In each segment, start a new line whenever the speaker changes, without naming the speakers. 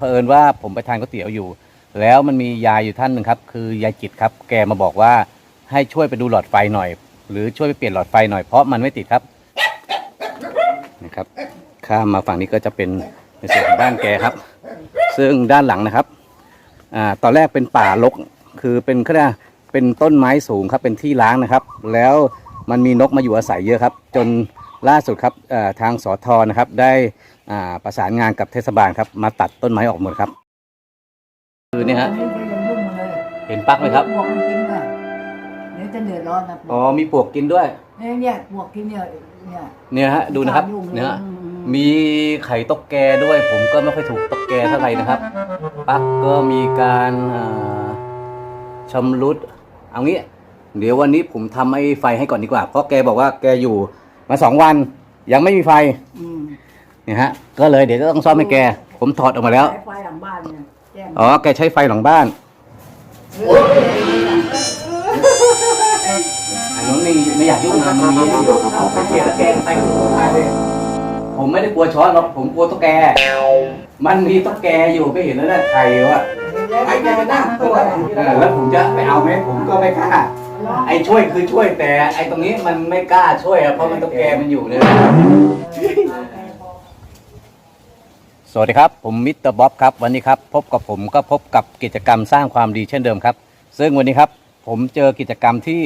เผอิญว่าผมไปทานก๋วยเตี๋ยวอยู่ แล้วมันมียายอยู่ท่านหนึ่งครับ คือยายจิตครับ แกมาบอกว่าให้ช่วยไปดูหลอดไฟหน่อย หรือช่วยไปเปลี่ยนหลอดไฟหน่อยเพราะมันไม่ติดครับนะครับข้ามมาฝั่งนี้ก็จะเป็นในส่วนของบ้านแกครับ ซึ่งด้านหลังนะครับอ่าตอนแรกเป็นป่ารกคือเป็นเขาเรียกว่าเป็นต้นไม้สูงครับเป็นที่ล้างนะครับ แล้วมันมีนกมาอยู่อาศัยเยอะครับ จน ล่าสุดครับเอ่อทางสอทอนะครับได้อ่าประสานงานกับเทศบาลครับ มาตัดต้นไม้ออกหมดครับ คือเนี่ยฮะ
อัก็ยังยุ่งมาเลย
เห็นปลั๊กไหมครับ
บวกมันกินอะเดี๋ยวจะเดือดร้อนนะ
อ๋อมีปลวกกินด้วย
เนี่ยเนี่ยบวกกินเนี่ยเนี่ย
เนี่ยฮะดูนะครับ
ยุ่งล
เนี่ยฮะ
อืม
มีไข่ตุ๊กแกด้วย ผมก็ไม่ค่อยถูกตุ๊กแกเท่าไหร่นะครับปลั๊กก็มีการอ่าชำรุดเอางี้ เดี๋ยววันนี้ผมทำไอ้ไฟให้ก่อนดีกว่า เพราะแกบอกว่าแกอยู่ มาสองวันยังไม่มีไฟ
อืม
เนี่ยฮะ ก็เลยเดี๋ยวจะต้องซ่อมให้แก ผมถอดออกมาแล้ว
สายไฟหลังบ้านเนี่ยแจ้ง
อ๋อ แกใช้ไฟหลังบ้านอันนู้นนี่ไม่อยากยุ่งนะมันมีอยู่เอาไปเกลี่ยแล้วแกใส่ตายเลยผมไม่ได้กลัวช้อนหรอก ผมกลัวตุ๊กแก มันมีตุ๊กแกอยู่ไม่เห็นแล้วนะไข่วะ ไอ้แกมานั่งตัวเออแล้วผมจะไปเอาไหมผมก็ไม่กล้า ไอ้ช่วยคือช่วยแต่ ไอ้ตรงนี้มันไม่กล้าช่วยอะเพราะมันตุ๊กแกมันอยู่เนี่ยสวัสดีครับ ผมมิสเตอร์บ๊อบครับวันนี้ครับพบกับผมก็พบกับกิจกรรมสร้างความดีเช่นเดิมครับ ซึ่งวันนี้ครับผมเจอกิจกรรมที่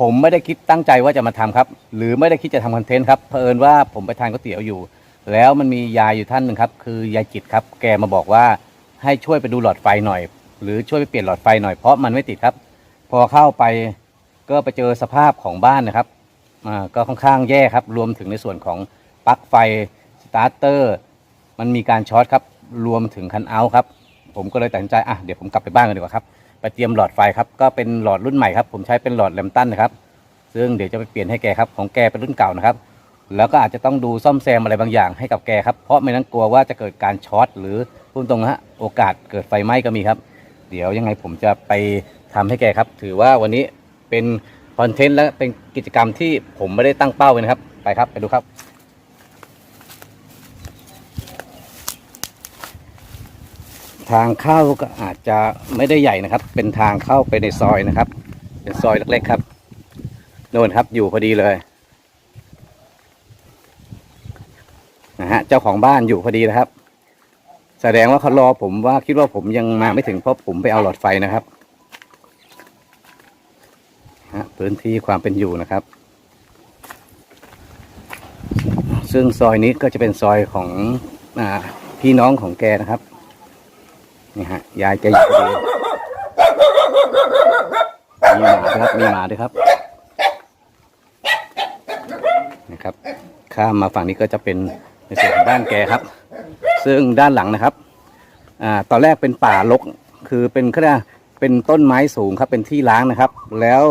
ผมไม่ได้คิดตั้งใจว่าจะมาทำครับ หรือไม่ได้คิดจะทำคอนเทนต์ครับเผอิญว่าผมไปทานก๋วยเตี๋ยวอยู่ แล้วมันมียายอยู่ท่านหนึ่งครับ คือยายจิตครับ แกมาบอกว่าให้ช่วยไปดูหลอดไฟหน่อย หรือช่วยไปเปลี่ยนหลอดไฟหน่อยเพราะมันไม่ติดครับ พอเข้าไปก็ไปเจอสภาพของบ้านนะครับก็ค่อนข้างแย่ครับ รวมถึงในส่วนของปลั๊กไฟสตาร์เตอร์มันมีการช็อตครับ รวมถึงคันเอาท์ครับ ผมก็เลยตัดสินใจอะเดี๋ยวผมกลับไปบ้านกันดีกว่าครับ ไปเตรียมหลอดไฟครับ ก็เป็นหลอดรุ่นใหม่ครับ ผมใช้เป็นหลอดแลมตันนะครับ ซึ่งเดี๋ยวจะไปเปลี่ยนให้แกครับ ของแกเป็นรุ่นเก่านะครับ แล้วก็อาจจะต้องดูซ่อมแซมอะไรบางอย่างให้กับแกครับ เพราะไม่นั้นกลัวว่าจะเกิดการช็อตหรือพูดตรงนะฮะ โอกาสเกิดไฟไหม้ก็มีครับ เดี๋ยวยังไงผมจะไปทำให้แกครับ ถือว่าวันนี้เป็นคอนเทนต์และเป็นกิจกรรมที่ผมไม่ได้ตั้งเป้าไว้นะครับ ไปครับไปดูครับ ทางเข้าก็อาจจะไม่ได้ใหญ่นะครับ เป็นทางเข้าไปในซอยนะครับ เป็นซอยเล็กๆครับโน่นครับอยู่พอดีเลยนะฮะเจ้าของบ้านอยู่พอดีนะครับ แสดงว่าเขารอผมว่าคิดว่าผมยังมาไม่ถึงเพราะผมไปเอาหลอดไฟนะครับฮะพื้นที่ความเป็นอยู่นะครับ ซึ่งซอยนี้ก็จะเป็นซอยของอาพี่น้องของแกนะครับนี่ฮะยายแกอยู่ดีมีหมาด้วยครับมีหมาด้วยครับนะครับ ข้ามมาฝั่งนี้ก็จะเป็นในส่วนของบ้านแกครับ ซึ่งด้านหลังนะครับอ่าตอนแรกเป็นป่ารกคือเป็นเขาเรียกว่เป็นต้นไม้สูงครับเป็นที่ล้างนะครับ แล้ว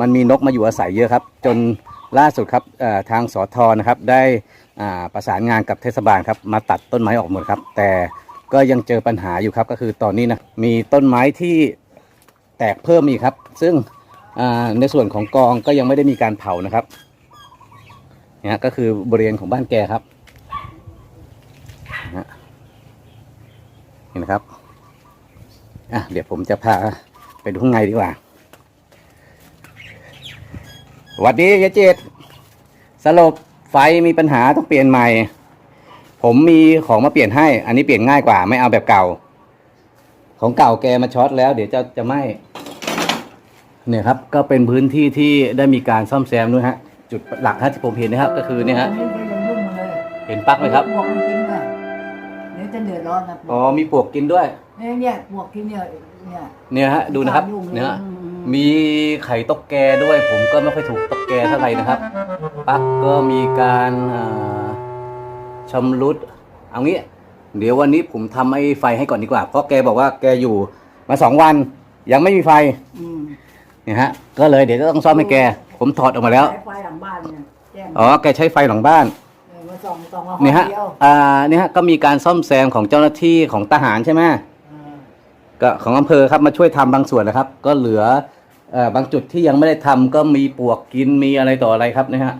มันมีนกมาอยู่อาศัยเยอะครับ จนล่าสุดครับอ่อทางสอทอนะครับได้อ่าประสานงานกับเทศบาลครับมาตัดต้นไม้ออกหมดครับ แต่ก็ยังเจอปัญหาอยู่ครับก็คือตอนนี้นะมีต้นไม้ที่แตกเพิ่มอีกครับ ซึ่งอ่าในส่วนของกองก็ยังไม่ได้มีการเผานะครับเนี่ยก็คือบริเวณของบ้านแกครับ เห็นไหมครับอะเดี๋ยวผมจะพาไปดูข้างในดีกว่าสวัสดียายเจตสรุปไฟมีปัญหาต้องเปลี่ยนใหม่ ผมมีของมาเปลี่ยนให้ อันนี้เปลี่ยนง่ายกว่า ไม่เอาแบบเก่า ของเก่าแกมาช็อตแล้ว เดี๋ยวจะจะไหมเนี่ยครับ ก็เป็นพื้นที่ที่ได้มีการซ่อมแซมด้วยฮะ จุดหลักฮะที่ผมเห็นนะครับ ก็คือเนี่ยฮะ
เลย
เห็นปลั๊กไหมครับ
ดี๋ยวจะเดือดร้อนนะ
อ๋อมีปลวกกินด้วย
เนี่ยเนี่ยบวกกินเนี่ยเนี่ย
เนี่ยฮะดูนะครับ
ยุ่งล
เนี่ยฮะ
อืม
มีไข่ตุ๊กแกด้วย ผมก็ไม่ค่อยถูกตุ๊กแกเท่าไหร่นะครับปลั๊กก็มีการอ่าชำรุดเอางี้ เดี๋ยววันนี้ผมทำไอ้ไฟให้ก่อนดีกว่า เพราะแกบอกว่าแกอยู่มาสองวัน ยังไม่มีไฟ
อืม
เนี่ยฮะก็เลยเดี๋ยวจะต้องซ่อมให้แก ผมถอดออกมาแล้ว
สายไฟหลังบ้านเนี่ยแจ้ง
อ๋อ แกใช้ไฟหลังบ้าน
เออมา ส่องส่องมาห้อง
เนี่ยฮะ
เดียว
อ่าเนี่ยฮะก็มีการซ่อมแซมของเจ้าหน้าที่ของทหารใช่ไหม
เออ
ก็ของอำเภอครับมาช่วยทำบางส่วนนะครับ ก็เหลือเอ่อบางจุดที่ยังไม่ได้ทำก็มีปลวกกินมีอะไรต่ออะไรครับนะฮะ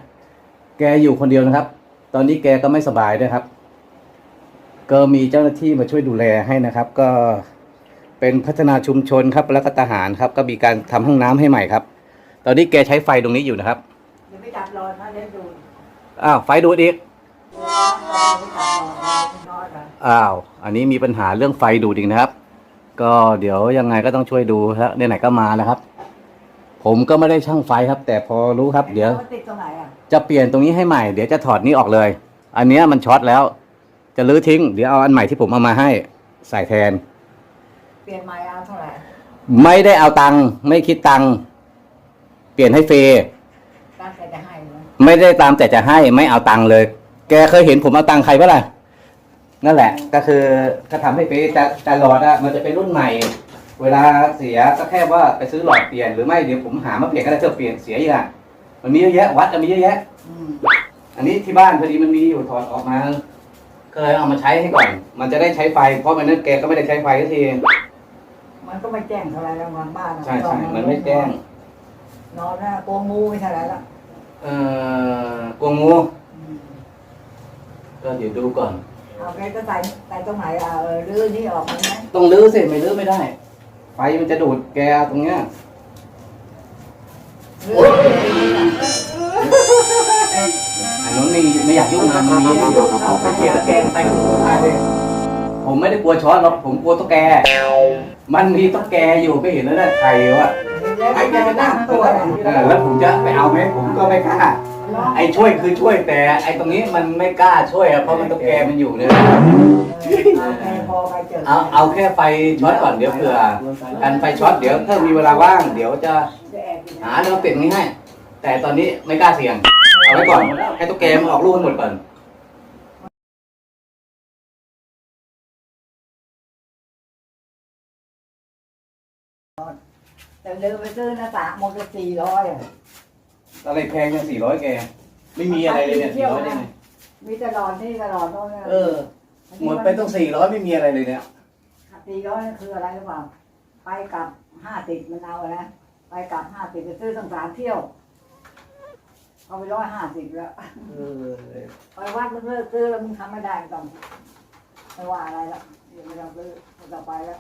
แกอยู่คนเดียวนะครับ ตอนนี้แกก็ไม่สบายด้วยครับ ก็มีเจ้าหน้าที่มาช่วยดูแลให้นะครับ ก็เป็นพัฒนาชุมชนครับแล้วก็ทหารครับ ก็มีการทำห้องน้ำให้ใหม่ครับ ตอนนี้แกใช้ไฟตรงนี้อยู่นะครับ
เดี๋ยวไปจับรอนนะเดี๋ยวดู
อ้าวไฟดูดอีก
ไปจับร อนนอนกัน
อ้าว อันนี้มีปัญหาเรื่องไฟดูดอีกนะครับ ก็เดี๋ยวยังไงก็ต้องช่วยดูแล้วไหนๆก็มานะครับ ผมก็ไม่ได้ช่างไฟครับ แต่พอรู้ครับ เดี๋ยว
มันติดตรงไหนอะ
จะเปลี่ยนตรงนี้ให้ใหม่ เดี๋ยวจะถอดนี้ออกเลย อันเนี้ยมันช็อตแล้ว จะรื้อทิ้ง เดี๋ยวเอาอันใหม่ที่ผมเอามาให้ใส่แทน
เปลี่ยนไม้เอาเท่าไหร่
ไม่ได้เอาตังค์ไม่คิดตังค์เปลี่ยนให้ฟรี
ตั้งใจจะให้นะ
ไม่ได้ตามแต่จะให้ไม่เอาตังค์เลย แกเคยเห็นผมเอาตังค์ใครปะล่ะ นั่นแหละ ก็คือก็ทำให้ฟรีแต่แต่หลอดอะมันจะเป็นรุ่นใหม่ เวลาเสียก็แค่ว่าไปซื้อหลอดเปลี่ยนหรือไม่เดี๋ยวผมหามาเปลี่ยนก็ได้เพื่อเปลี่ยนเสียอีกอะมันมีเยอะแยะวัดก็มีเยอะแยะ
อืม
อันนี้ที่บ้านพอดีมันมีอยู่ถอดออกมา ก็เลยเอามาใช้ให้ก่อน มันจะได้ใช้ไฟ เพราะมันนั้นแกก็ไม่ได้ใช้ไฟสักที
มันก็ไม่แจ้งเท่าไหรแล้วงานบ้านอะ
ใช่ใช่มันไม่แจ้ง
นอนนะโกงงูไม่เท่าไหรละ
เอ่อกลัวงู
อืม
ก็เดี๋ยวดูก่อน
เอาแกก็ใส่ใส่ตรงไหนอะเออรื้อนี่ออกมันไหม
ต้องรื้อสิไม่รื้อไม่ได้ ไฟมันจะดูดแกตรงเนี้ย
รื้อนี่อะ
อันนู้นไม่ไม่อยากยุ่งนะมันมีเอาไปเกลี่ยแกงใส่กระปุกได้เลยผมไม่ได้กลัวช็อตหรอกผมกลัวตุ๊กแก มันมีตุ๊กแกอยู่ไม่เห็นแล้วนะใครวะ
แล้วแกจะนั่งตัวเนี่ย
เออแล้วผมจะไปเอาไหมผมก็ไม่กล้า ไอ้ช่วยคือช่วยแต่ ไอ้ตรงนี้มันไม่กล้าช่วยอะเพราะมันตุ๊กแกมันอยู่เนี่ย
เอาแกพอไปเจอ
เอาเอาแค่ไฟช็อตก่อนเดี๋ยวเผื่อกันไฟช็อตเดี๋ยวถ้ามีเวลาว่าง เดี๋ยวจะ
จะแอบอยู่
หาเรื่องเปลี่ยนนี้ให้ แต่ตอนนี้ไม่กล้าเสี่ยง เอาไว้ก่อนให้ตุ๊กแกมันออกลูกให้หมดก่อน
แต่เดินไปซื้อหน้าต่างหมดละสี่ร้อยอะ
อะไรแพงยังสี่ร้อยแก ไม่มีอะไรเลยเนี่ยสี่ร้อยได้ไง
มีตลอดนี่ตลอดโน่นนี่
เออ หมดไปต้องสี่ร้อยไม่มีอะไรเลยเนี่ย
สี่ร้อยคืออะไรหรือเปล่า ไปกลับห้าติดมันเอาอะนะไปกลับห้าติดไปซื้อตั้งสามเที่ยว เอาไปร้อยห้าสิบแล้ว
เออ
ไปวัดมึงเลิกซื้อแล้วมึงทำไม่ได้ก็ต้องไม่ว่าอะไรละเดี๋ยวไม่ต้องซื้อไม่ต้องไปแล้ว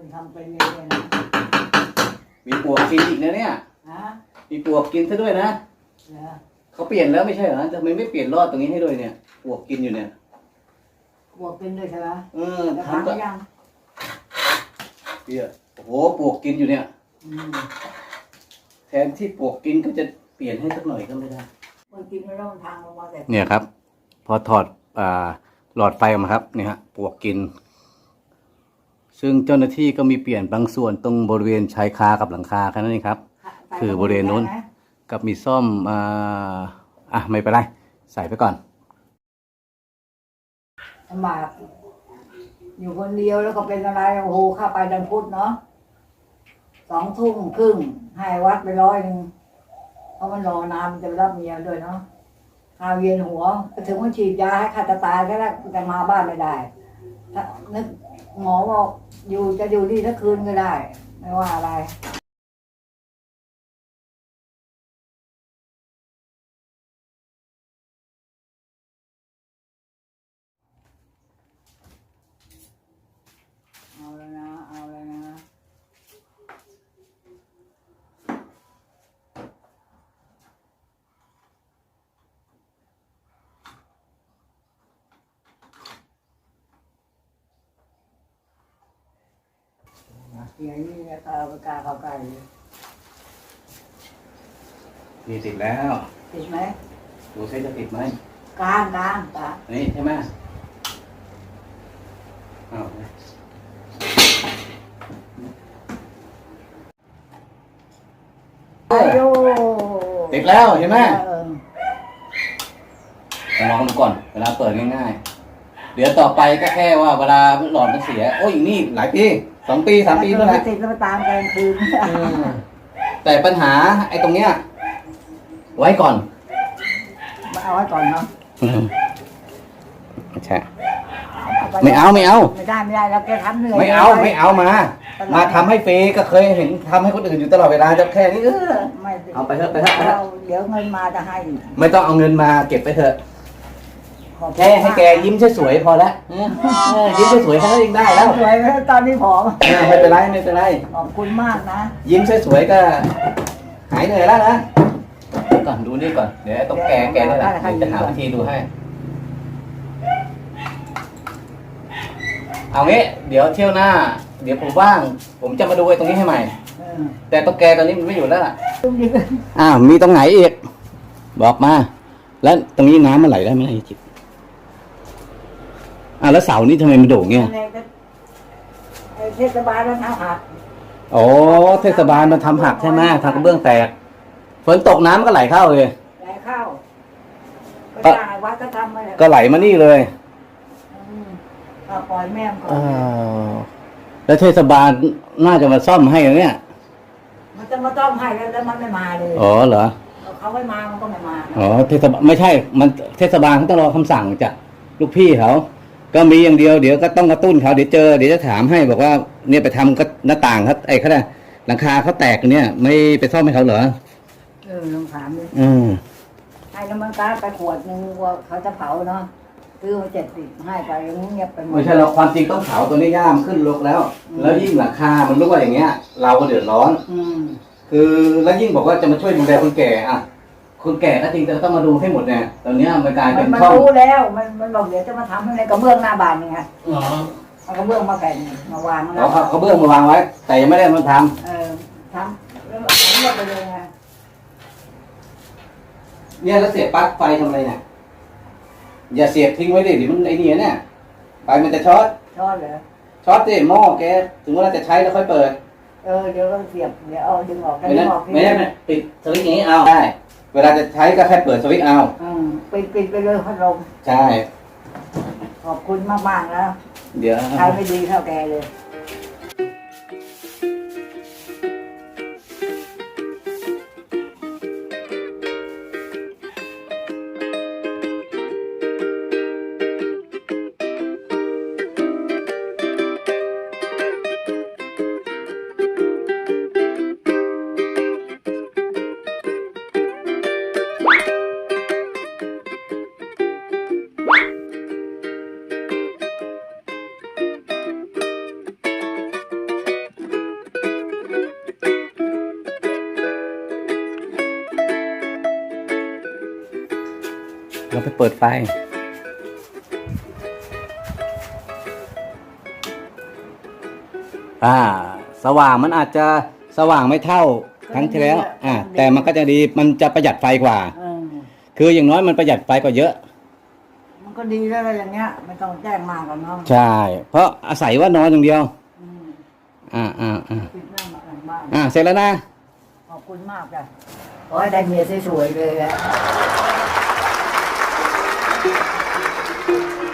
คุณทำเป็นเองเลยนะ
มีปวกกินอีกนะเนี่ย
ฮะ
มีปวกกินซะด้วยนะ
เหรอ
เขาเปลี่ยนแล้วไม่ใช่เหรอทำไมไม่เปลี่ยนรอดตรงนี้ให้ด้วยเนี่ยปวกกินอยู่เนี่ย
บวกเป็นด้วยใช่ไหม
เออ
แล้วทำ
ทำก็
ยัง
เปียโอ้โหปวกกินอยู่เนี่ย
อืม
แทนที่ปวกกินก็จะเปลี่ยนให้สักหน่อยก็ไม่ได้
คนกินไม่ต้องทางลงมาแต่
เนี่ยครับ พอถอดอ่าหลอดไฟออกมาครับเนี่ยฮะปวกกิน ซึ่งเจ้าหน้าที่ก็มีเปลี่ยนบางส่วนตรงบริเวณชายคากับหลังคาแค่นั้นเองครับ
ใส่
คือบริเวณนู้น
ได้ไหม
กับมีซ่อมอ่าอะไม่เป็นไร ใส่ไปก่อน
ลำบากอยู่คนเดียวแล้วก็เป็นอะไรโอ้โหข้าไปดันพุธเนาะสองทุ่มครึ่งให้วัดไปร้อยหนึ่งเพราะมันรอนานมันจะไปรับเมียด้วยเนาะข้าเวียนหัว ถึงว่าฉีดยาให้ข้าจะตายแค่นั้นแต่มาบ้านไม่ได้ถ้านึก หมอบอกอยู่จะอยู่ดีทั้งคืนก็ได้ ไม่ว่าอะไร เอาแล้วนะ เอาแล้วนะ เสียงนี่ก็ตาไปกล้าเข้าใกล้เลย
นี่ติดแล้ว
ติดไหม
ดูใช้จะติดไหม
กลางกลางกลาง
นี่ใช่ไหมอ้าว
อายุ
ติดแล้วเห็นไหม
เออ
ลองดูก่อน เวลาเปิดง่ายๆ เดี๋ยวต่อไปก็แค่ว่าเวลาหลอดมันเสีย โอ้ยนี่หลายปีสองปีสามปี
แล้
แล้วว
ไป
แหละ
ติดแล้วไปตามกลางคืน
แต่ปัญหาไอ้ตรงเนี้ย ไว้ก่อน
มาเอาไว้ก่อนเนาะ
ใช่
ป
ไม่เอาไม่เอา
ไม่ได้ไม่ได้แล้วแกทำเหนื่อย
ไม่เอาไม่เอามา มาทำให้ฟรีก็เคยเห็นทำให้คนอื่นอยู่ตลอดเวลาจะแค่นี้เออ
ไม่
เอาไปเถอะไปเถอะไปเถอะ
เราเดี๋ยวเงินมาจะให้
ไม่ต้องเอาเงินมาเก็บไปเถอะ
ขอบณ
แค่ให้แกยิ้มสวยๆพอละเออเออยิ้มสวยๆแค่นั้นเองได้แล้ว
สวยไหมตอนนี้ผอม
เออไม่เป็นไรไม่เป็นไร
ขอบคุณมากนะ
ยิ้มสวยๆก็ หายเหนื่อยแล้วนะเดี๋ยวก่อนดูนี่ก่อน เดี๋ยวไอ้ตรงแกแกนี่แหละเดี๋ยวจะหาวิธีดูให้ เอางี้ เดี๋ยวเที่ยวหน้า เดี๋ยวผมว่าง ผมจะมาดูไอ้ตรงนี้ให้ใหม่
เออ
แต่ตรงแกตอนนี้มันไม่อยู่แล้วล่ะ
ตุ้มยิ้ม
อ้าวมีตรงไหนอีก บอกมา แล้วตรงนี้น้ำมันไหลได้ไหมไอ้จิต อ่าแล้วเสานี่ทำไมมันโด่งเงี้ย
อะไรก็ไอ้เทศบาลมันเอาหัก
อ๋อเทศบาลมันทำหักใช่ไหมทางกระเบื้องแตกฝนตกน้ำก็ไหลเข้าเลย
ไหลเข้าก็จ้างไอ้วัดก็ทำมาเลย
ก็ไหลมานี่เลย
อืมก็ปล่อยแม่มก่อน
อ้าวแล้วเทศบาลน่าจะมาซ่อมให้เนี่ย
มันจะมาต้อมให้แล้วแล้วมันไม่มาเลย
อ๋อเหรอ
เขาไม่มามันก็ไม่มานะ
อ๋อเทศบาลไม่ใช่มันเทศบาลเขาต้องรอคำสั่งจากลูกพี่เขา ก็มีอย่างเดียวเดี๋ยวก็ต้องกระตุ้นเขาเดี๋ยวเจอเดี๋ยวจะถามให้บอกว่าเนี่ยไปทำก็หน้าต่างเขาไอ้เขาเนี่ยหลังคาเขาแตกเนี่ย ไม่ไปซ่อมให้เขาเหรอ
เออลองถามดิ
อืม
ให้น้ำมันก๊าซไปขวดนึงว่าเขาจะเผาเนาะซื้อมาเจ็ดสิบให้ไปเงียบไปหมด
ไม่ใช่เราความจริงต้องเผาตัวนี้ย่ามนขึ้นลกแล้ว แล้วยิ่งหลังคา มันรั่วอย่างเงี้ย เราก็เดือดร้อน
อืม
คือแล้วยิ่งบอกว่าจะมาช่วยดูแลคนแก่อะ คนแก่ก็จริงแต่ก็ต้องมาดูให้หมดเนี่ยตอนเนี้ยมันกลาย
มั
เป็นน
มัน
ช่อง
รู้แล้ว มันมันบอกเดี๋ยวจะมาทำให้ในกระเบื้องหน้าบ้านนี่ไง
อ๋อ
เอากระเบื้องมาแผ่นมาวาง
แล้
แล้วว
เขาเขาเบื้องมาวางไว้ แต่ยังไม่ได้มาท
เออทำแล้วผมเงียบไปเลยไงำ
เนี่ยแล้วเสียบปลั๊กไฟทำอะไรเนี่ยอย่าเสียบทิ้งไว้ดิเดี๋ยวมันไอ้นี่เนี่ยไฟมันจะช็อต
ชอบเลย
ช็อตดิหม้อแกถึงเวลาจะใช้แล้วค่อยเปิด
เออเดี๋ยวเราเสียบเดี๋ยวเอาดึงออก
ไม่
ดึ
ได้
งออก
ไม่ได้ไม่ปิดสวิตช์อย่างนี้เอาได้ เวลาจะใช้ก็แค่เปิดสวิตช์เอา
อืมปิดปิดไปเลยพัดลม
ใช่
ขอบคุณมากมากๆนะ
เดี๋ยว
ใครไม่ดีเท่าแกเลย
เราไปเปิดไฟ อ่า สว่างมันอาจจะสว่างไม่เท่าครั้งที่แล้ว อ่า แต่มันก็จะดี มันจะประหยัดไฟกว่า
เออ
คืออย่างน้อยมันประหยัดไฟกว่าเยอะ
มันก็ดีแล้วอะไรอย่างเงี้ยไม่ต้องแจ้งมากหรอกเนาะ
ใช่ เพราะอาศัยว่านอนอย่างเดียว
อืม
อ่าอ่าอ่า
ปิดหน้ามากันบ้าน
อ่า เสร็จแล้วนะ
ขอบคุณมากจ้ะขอให้ได้เมียสวยๆเลยแหละ ピッ!